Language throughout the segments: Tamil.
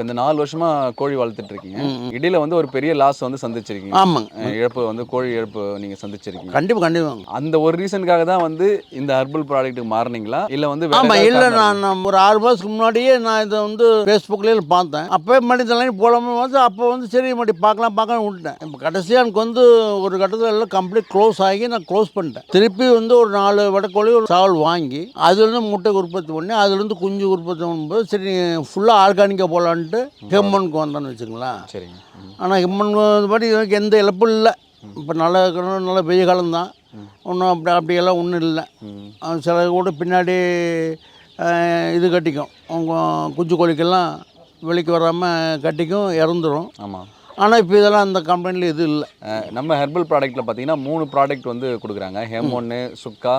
இப்போ இந்த நாலு வருஷமா கோழி வளர்த்துட்டு இருக்கீங்க. இடையில வந்து ஒரு பெரிய லாஸ் வந்து சந்திச்சிருக்கீங்க. ஆமாங்க. இழப்பு வந்து கோழி இழப்பு நீங்க சந்திச்சிருக்கீங்க. கண்டிப்பாக கண்டிப்பாங்க. அந்த ஒரு ரீசனுக்காக தான் வந்து இந்த ஹெர்பல் ப்ராடக்ட்டுக்கு மாறினீங்களா? இல்ல வந்து ஆமாம் இல்லை நான் ஒரு ஆறு மாதத்துக்கு முன்னாடியே நான் இதை வந்து ஃபேஸ்புக்லேயே பார்த்தேன். அப்போயே லைன் போடாமல் வந்து அப்போ வந்து சரி மறுபடி பார்க்கலாம் பார்க்கலாம் விட்டுட்டேன். இப்போ கடைசியாக எனக்கு வந்து ஒரு கட்டத்தில் எல்லாம் கம்ப்ளீட் க்ளோஸ் ஆகி நான் க்ளோஸ் பண்ணிட்டேன். திருப்பி வந்து ஒரு நாலு வடக்கோழி ஒரு சாவல் வாங்கி அதுலேருந்து முட்டை உற்பத்தி பண்ணி அதுலேருந்து குஞ்சு உற்பத்தி பண்ணும்போது சரி ஃபுல்லாக ஆர்கானிக்காக போகலான்ட்டு ஹெம்மனுக்கு வந்தேன்னு வச்சுங்களேன் சரிங்க. ஆனால் ஹிம்மன் படி எந்த இழப்பும் இல்லை. இப்போ நல்ல நல்ல வெய்ய காலம் தான் ஒன்றும் அப்படி அப்படியெல்லாம் ஒன்றும் இல்லை. சில கூட பின்னாடி இது கட்டிக்கும். அவங்க குஞ்சு கோழிக்கெல்லாம் வெளிக்கு வராமல் கட்டிக்கும் இறந்துரும். ஆமா. ஆனால் இப்போ இதெல்லாம் அந்த கம்பெனியில் இது இல்லை. நம்ம ஹெர்பல் ப்ராடக்ட்ல பாத்தீங்கன்னா மூணு ப்ராடக்ட் வந்து கொடுக்குறாங்க. ஹெமோன்னு சுக்கா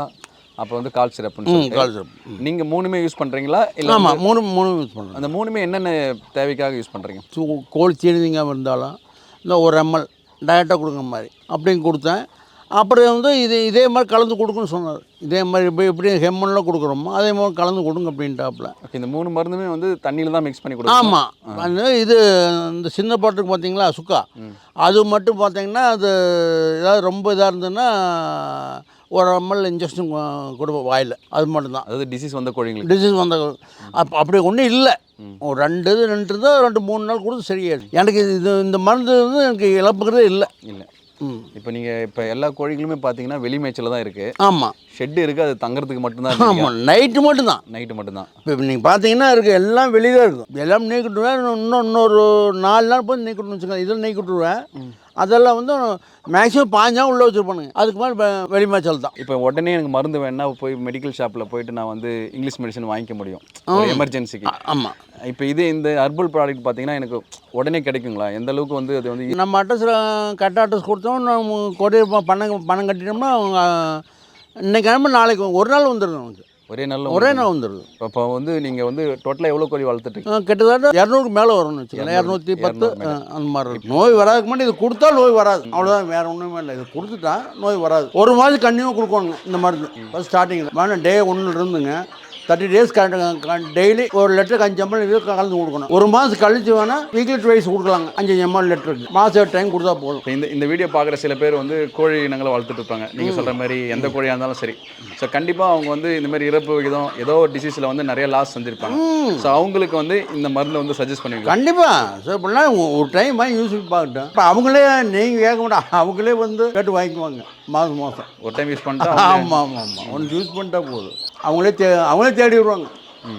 அப்புறம் வந்து கால் சொல்லிட்டு. கால் சிரப் நீங்க மூணுமே யூஸ் பண்றீங்களா? இல்ல ஆமாம் மூணு மூணு யூஸ் பண்ணுறேன் அந்த மூணுமே என்னென்ன தேவைக்காக யூஸ் பண்றீங்க? கோழி தீனிங்க இருந்தாலும் இந்த ஒரு எம்எல் டயட்டாக கொடுங்க மாதிரி. அப்படின்னு கொடுத்தேன். அப்புறம் வந்து இது இதே மாதிரி கலந்து கொடுக்குன்னு சொன்னார். இதே மாதிரி இப்போ எப்படி ஹெம்மன்லாம் கொடுக்குறோமோ அதே மாதிரி கலந்து கொடுங்க அப்படின்ட்டாப்புல. Okay, இந்த மூணு மருந்துமே வந்து தண்ணியில தான் மிக்ஸ் பண்ணி கொடுக்கணும் ஆமாம் அந்த இது இந்த சின்ன பாட்டுக்கு பார்த்தீங்களா சுக்கா? அது மட்டும் பார்த்தீங்கன்னா அது ஏதாவது ரொம்ப இதாக இருந்ததுன்னா ஒரு எம்எல் இன்ஜெக்ஷன் கொடுப்போம் வாயில். அது மட்டும்தான். அதாவது டிசீஸ் வந்த கோழிங்களுக்கு. டிசீஸ் வந்த அப்போ அப்படி ஒன்றும் இல்லை. ஒரு ரெண்டு இது ரெண்டு இருந்தால் ரெண்டு மூணு நாள் கொடுத்து சரியாயிடும். எனக்கு இது- இந்த மருந்து வந்து எனக்கு இழப்புக்கிறதே இல்லை. இல்லை. ம். இப்போ நீங்க இப்போ எல்லா கோழிகளுமே பார்த்தீங்கன்னா வெளி மேய்ச்சல தான் இருக்கு. ஆமாம் ஷெட் இருக்கு அது தங்குறதுக்கு மட்டும்தான் ஆமாம் நைட்டு மட்டும்தான். நைட்டு மட்டும்தான். இப்போ நீங்கள் பார்த்தீங்கன்னா இருக்குது எல்லாம் வெளியே தான் இருக்கும். எல்லாம் நீக்கிட்டுருவேன் இன்னும் இன்னொரு நாலு நாள் போய் நீக்கிட்டுன்னு வச்சுக்கோங்க. இதில் நீக்கிட்டுருவேன் அதெல்லாம் வந்து மேக்ஸிமம் பாஞ்சா உள்ளே வச்சுருப்பானுங்க. அதுக்கு மேலே வெ- வெளி மேய்ச்சல் தான். இப்போ உடனே எனக்கு மருந்து வேணா போய் மெடிக்கல் ஷாப்பில் போயிட்டு நான் வந்து இங்கிலீஷ் மெடிசன் வாங்கிக்க முடியும். எமர்ஜென்சிக்கு ஆமாம் இப்போ இது இந்த ஹர்பல் ப்ராடக்ட் பார்த்தீங்கன்னா எனக்கு உடனே கிடைக்குங்களா? எந்த அளவுக்கு வந்து அது வந்து நம்ம அட்ரஸில் கரெக்ட் அட்ரஸ் கொடுத்தோம். நம்ம கொரியர் பணம் பணம் கட்டிட்டோம்னா அவங்க இன்னைக்கு கிளம்பி நாளைக்கு ஒரு நாள் வந்துடுது நமக்கு. ஒரே நாளில் ஒரே நாள் வந்துடுது இப்போ வந்து நீங்கள் வந்து டோட்டலாக எவ்வளோ கோழி வளர்த்துட்டு கிட்டத்தட்ட இரநூறுக்கு மேலே வரும்னு வச்சுக்கோங்களேன் இரநூத்தி பத்து அந்த மாதிரி இருக்கும். நோய் வராதுக்கு முன்னாடி இது கொடுத்தா நோய் வராது. அவ்வளோதான் வேற ஒன்றுமே இல்லை. இது கொடுத்துட்டா நோய் வராது. ஒரு மாதம் கண்டினியூ கொடுக்கணுங்க இந்த மருந்து ஃபஸ்ட் ஸ்டார்டிங்கில் வேணும் டே ஒன்றில் இருந்துங்க. தேர்ட்டி டேஸ் டெய்லி ஒரு லிட்டருக்கு அஞ்சு எம்எல் கலந்து கொடுக்கணும். ஒரு மாதம் கழிச்சு வேணால் வீக்லி ட்வைஸ் கொடுக்கலாங்க அஞ்சு எம்எல் லிட்டருக்கு மாதம் டைம் கொடுத்தா போதும். இந்த இந்த வீடியோ பார்க்குற சில பேர் வந்து கோழி இனங்களை வளர்த்துட்டு இருப்பாங்க. நீங்கள் சொல்கிற மாதிரி எந்த கோழியாக இருந்தாலும் சரி. ஸோ கண்டிப்பாக அவங்க வந்து இந்த மாதிரி இறப்பு விகிதம் ஏதோ ஒரு டிசீஸில் வந்து நிறைய லாஸ் செஞ்சுருப்பாங்க ஸோ அவங்களுக்கு வந்து இந்த மருந்தை வந்து சஜஸ்ட் பண்ணுவீங்க கண்டிப்பாக சார் இப்படிலாம் ஒரு டைம் வாங்கி யூஸ் பண்ணி பார்க்கட்டும். இப்போ அவங்களே நீங்கள் கேட்க மாட்டா அவங்களே வந்து கேட்டு வாங்கிக்குவாங்க மாதம் மாதம் ஒரு டைம் யூஸ் பண்ணிட்டா ஆமாம் ஆமாம் ஆமாம் ஒன்று யூஸ் பண்ணிட்டா போதும். அவங்களே தே அவங்களே தேடி வருவாங்க